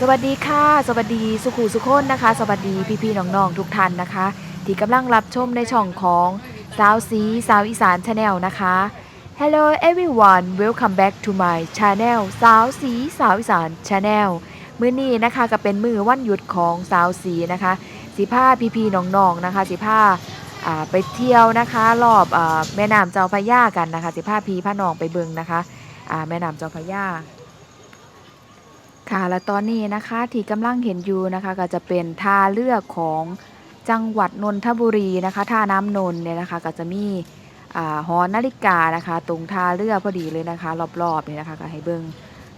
สวัสดีค่ะ สวัสดีสุขุสุขคนนะคะ สวัสดีพี่ๆน้องๆทุกท่านนะคะ ที่กำลังรับชมในช่องของสาวสีสาวอีสานชาแนลนะคะ Hello everyone welcome back to my channel สาวสีสาวอีสานชาแนลมื้อนี้นะคะก็เป็นมือวันหยุดของสาวสีนะคะสิผ้าพี่ๆน้องๆนะคะสิผ้าไปเที่ยวนะคะรอบอแม่น้ำเจ้าพระยากันนะคะสิผ้าพี่พาน้องไปเบิงนะคะแม่น้ำเจ้าพระยา ค่ะและตอนนี้นะคะที่กำลังเห็นอยู่นะคะก็จะเป็นท่าเรือของจังหวัดนนทบุรีนะคะท่าน้ำนนท์เนี่ยนะคะก็จะมีอหอนาฬิกานะคะ ตรงท่าเรือพอดีเลยนะคะ รอบๆเนี่ยนะคะก็ให้เบิ่ง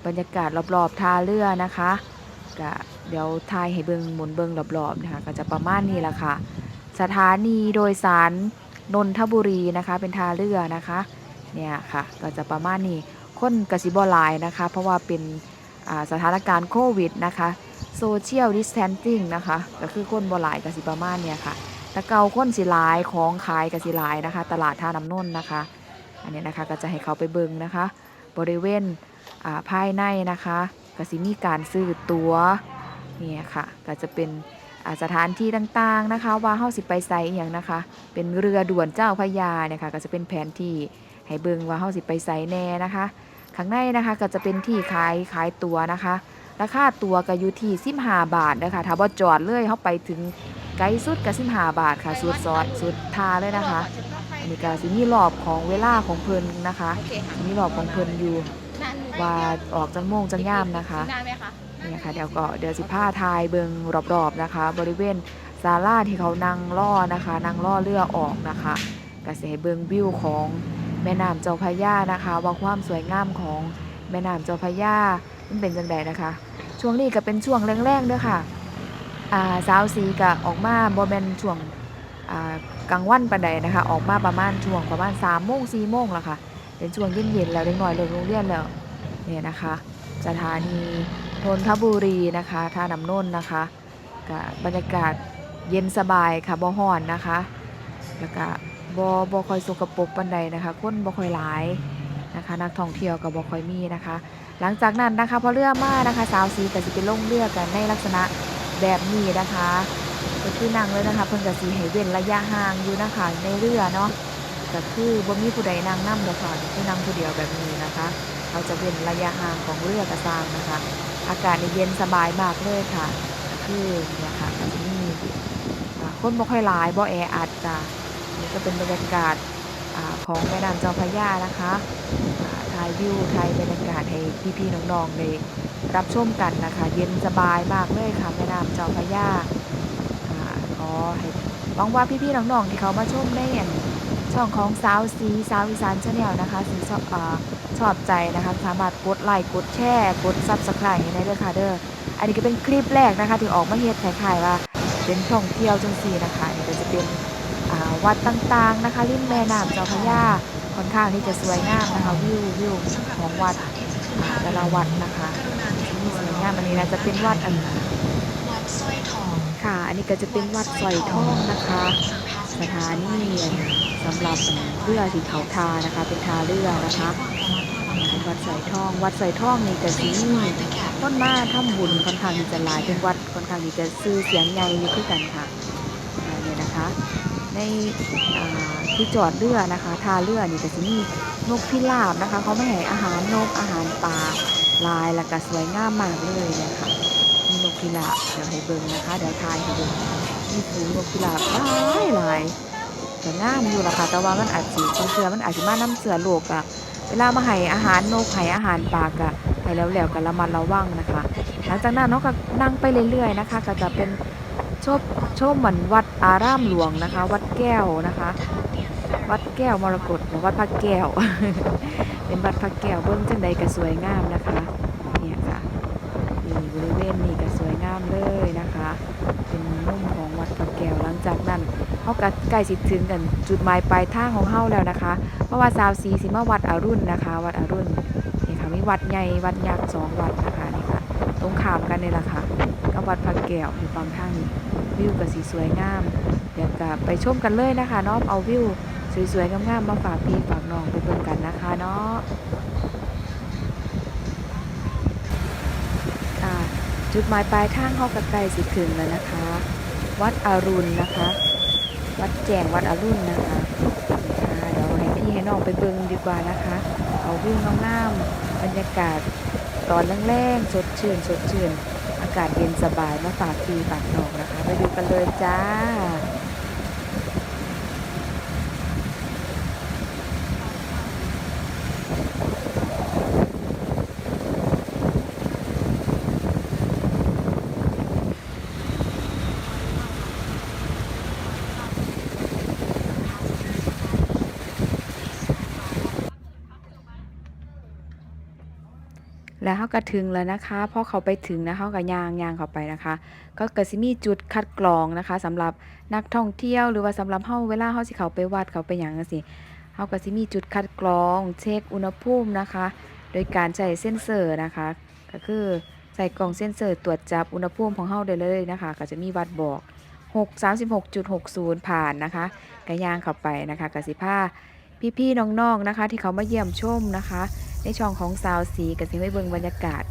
บรรยากาศรอบๆท่าเรือนะคะก็เดี๋ยวทายให้เบิ่งหมุนเบิ่งรอบๆนะคะก็จะประมาณนี้แหละค่ะ สถานีโดยสารนนทบุรีนะคะ เป็นท่าเรือนะคะเนี่ยค่ะก็จะประมาณนี้คนกสิบหลายนะคะ เพราะว่าเป็น สถานการณ์โควิดนะคะโซเชียลดิส a ทนซิ่งนะคะก็คือคนบ่หลายกสิประมาณเนี่ยค่ะต่เกาคนสิหลายของขายกสิหลายนะคะ ตลาดท่าน้ำนนนะคะ อันนี้นะคะก็จะให้เขาไปเบิงนะคะ บริเวณภายในนะคะก็สิมีการซื้อตัวเนี่ยค่ะก็จะเป็นสถานที่ต่างๆนะคะ ว่าเฮาสิไปไสอย่างนะคะ เป็นเรือด่วนเจ้าพระยาเนี่ยค่ะก็จะเป็นแผนที่ให้เบิงว่าเฮาสิไปไสแน่นะคะ ข้างในนะคะก็จะเป็นที่ขายขายตัวนะคะราคาตัวก็อยู่ที่15บห้าบาทนะคะถ้าบ่จอดเลยเขาไปถึงไกลสุดก็15บห้าบาทค่ะสุดซอดสุดทาเลยนะคะอันนี้ก็สิมีรอบของเวลาของเพิ่นนะคะมีรอบของเพิ่นอยู่ว่าออกจังโมงจังย่ามนะคะเนี่ยค่ะเดี๋ยวก็เดี๋ยวสิพาทายเบิงรอบๆนะคะ บริเวณศาลาที่เขานั่งล่อนะคะนั่งล่อเรือออกนะคะก็สิให้เบิงวิวของ แม่น้ำเจ้าพระยานะคะว่าความสวยงามของแม่น้ำเจ้าพระยามันเป็นจังไดนะคะ ช่วงนี้ก็เป็นช่วงแรงๆเด้อค่ะอ่าสาวสีก็ออกมาบ่แม่นช่วงอ่ากลางวันปานใดนะคะ ออกมาประมาณช่วงประมาณ3โมง4โมงแล้วค่ะ เป็นช่วงเย็นๆแล้วเด็กน้อยเลิกโรงเรียนแล้วเนี่ยนะคะ สถานีนนทบุรีนะคะท่าน้ำนนนะคะก็บรรยากาศเย็นสบายค่ะบ่ฮ้อนนะคะ แล้วก็ บ่บ่ค่อยสกปรกปานใดนะคะคนบ่ค่อยหลายนะคะ นักท่องเที่ยวก็บ่ค่อยมีนะคะ หลังจากนั้นนะคะพอเรือมานะคะ สาวสีก็สิไปลงเรือกันในลักษณะแบบนี้นะคะก็คือนั่งเลยนะคะ เพิ่นก็สิให้เว้นระยะห่างอยู่นะคะในเรือเนาะก็คือบ่มีผู้ใดนั่งนำดอกค่ะคือนั่งผู้เดียวแบบนี้นะคะ เราจะเว้นระยะห่างของเรือกระซางนะคะ อากาศนี่เย็นสบายมากเลยค่ะ คือเนี่ยค่ะก็จะมีอ่คนบ่ค่อยหลายบ่แออัดจ้ะ นี่ก็เป็นบรรยากาศอของแม่น้ำเจ้าพระยานะคะอ่าถ่ายวิวถ่ายบรรยากาศให้พี่ๆน้องๆได้รับชมกันนะคะ เย็นสบายมากเลยค่ะแม่น้ำเจ้าพระยาขอให้หวังว่าพี่ๆน้องๆที่เขามาชมในอันช่องของสาวสีสาวอีสานชาแนลนะคะสีชอบอชอบใจนะคะสามารถกดไลค์กดแชร์กดซับสไครต์ให้ได้ด้วยค่ะเด้ออันนี้ก็เป็นคลิปแรกนะคะที่ออกมาเฮ็ดคล้ายๆว่าเป็นท่องเที่ยวจังซี่นะคะนี่ก็จะเป็น วัดต่างๆนะคะริมแม่น้ำเจ้าพระยาค่อนข้างที่จะสวยงามนะคะวิววิวของวัดแต่ละวัดนะคะมีสวยงามอันนี้นะจะเป็นวัดอันค่ะ อันนี้ก็จะเป็นวัดสอยทองนะคะ สถานีสำหรับเรือที่เขาทานะคะ เป็นทาเรือนะคะวัดสายทอง วัดสายทองนี่ก็สีต้นมาทำบุญค่อนข้างที่จะหลายเป็นวัดค่อนข้างที่จะซื้อเสียงใหญ่นี่คือกันค่ะอ่าเนี่ยนะคะ ในที่จอดเรือนะคะท่าเรือนี่ก็สิมีนกพิราบนะคะเขาไม่ให้อาหารนกอาหารปลาลายแล้วก็สวยงามมากเลยเนะคะมีนกพิราบเดี๋ยวให้เบิ่งนะคะ เดี๋ยวทายให้เบิ่งมีฝูงนกพิราบหลายหลายก็งามอยู่ละค่ะแต่ว่ามันอาจสิบางเสือมันอาจสิมาน้ำเสือโลกอะเวลามาให้อาหารนกให้อาหารปลากะให้แล้วแล้วก็ระมัดระวังนะคะ หลังจากนั้นนาะก็นั่งไปเรื่อยๆนะคะ ก็จะเป็น ชมชมเหมือนวัดอารามหลวงนะคะ วัดแก้วนะคะ วัดแก้วมรกตหรือวัดพระแก้ว เป็นวัดพระแก้วเบิ้งจังใดก็สวยงามนะคะเนี่ยค่ะนี่บริเวณนี้ก็สวยงามเลยนะคะ เป็นมุมของวัดพระแก้วหลังจากนั้นเขาก็ใกล้สิถึงกันจุดหมายปลายทางของเฮาแล้วนะคะ เพราะว่าสาวสีสิมาวัดอรุณนะคะ วัดอรุณนี่ค่ะมีวัดใหญ่วัดยักษ์สองวัดนะคะนี่ค่ะตรงขามกันนี่แหละค่ะ กับวัดพระแก้วอยู่ฝั่งทางนี้วิวก็สีสวยงาม เดี๋ยวก็ไปชมกันเลยนะคะเนาะเอาวิวสวยๆงามๆมาฝากพี่ฝากน้องไปเบิ่งกันนะคะเนาะจุดหมายปลายทางเฮาก็ใกล้สิถึงแล้วนะคะ วัดอรุณนะคะ วัดแจงวัดอรุณนะคะอ่าเดี๋ยวให้พี่ให้น้องไปเบิ่งดีกว่านะคะ เอาวิวงามๆบรรยากาศตอนแรงๆสดชื่นสดชื่นากาศเย็นสบายมาฝากทีฝากน้องนะคะ ไปดูกันเลยจ้า แล้วเขาก็ถึงแล้วนะคะพอเขาไปถึงนะเขาก็ย่างย่างเข้าไปนะคะ ก็เกิดสิมีจุดคัดกรองนะคะสำหรับนักท่องเที่ยวหรือว่าสำหรับเฮาเวลาเฮาสิเขาไปวัดเขาไปหยังจังซี่เฮาก็สิมีจุดคัดกรอง เช็คอุณหภูมินะคะ โดยการใช้เซ็นเซอร์นะคะ ก็คือใส่กล่องเซ็นเซอร์ตรวจจับอุณหภูมิของเฮาได้เลยนะคะ ก็จะมีวัดบอก 6 36.60 ผ่านนะคะก็ย่างเข้าไปนะคะกสิพาพี่ๆน้องๆนะคะ ที่เขามาเยี่ยมชมนะคะในช่องของสาวสีกับสิไว้เบิ่งบรรยากาศ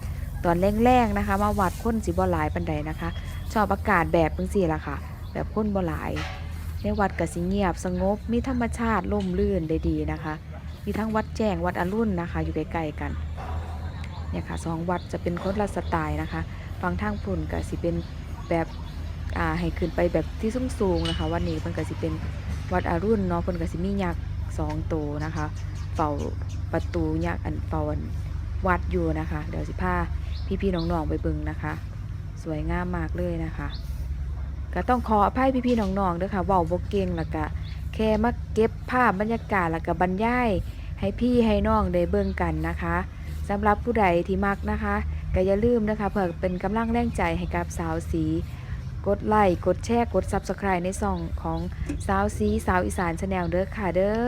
ตอนแรงๆนะคะ มาวัดคนสิบ่หลายปันใดนะคะ ชอบอากาศแบบจังซี่ละค่ะ แบบคนบ่หลาย ในวัดก็สิเงียบสงบมีธรรมชาติร่มรื่นได้ดีนะคะ มีทั้งวัดแจ้งวัดอรุณนะคะ อยู่ใกล้ๆกันเนี่ยค่ะสองวัดจะเป็นคนละสไตล์นะคะฝั่งทางปุ่นก็สิเป็นแบบอ่าให้ขึ้นไปแบบที่สูงๆนะคะ วันนี้เพิ่นก็สิเป็นวัดอรุณเนาะเพิ่นก็สิมียักษ์สองตัวนะคะเฝ้า ประตูยักษ์อันเฝ้าอันวัดอยู่นะคะ เดี๋ยวสิพาพี่ๆน้องๆไปเบิ่งนะคะ สวยงามมากเลยนะคะ ก็ต้องขออภัยพี่ๆน้องๆด้วยค่ะว้าบ่เก่งแล้วก็แค่มาเก็บภาพบรรยากาศแล้วก็บรรยายให้พี่ให้น้องได้เบิ่งกันนะคะสำหรับผู้ใดที่มักนะคะก็อย่าลืมนะคะเพื่อเป็นกำลังแรงใจให้กับสาวสี กดไลค์กดแชร์กด Subscribe ในช่องของสาวสีสาวอีสานชาแนลเด้อค่ะเด้อ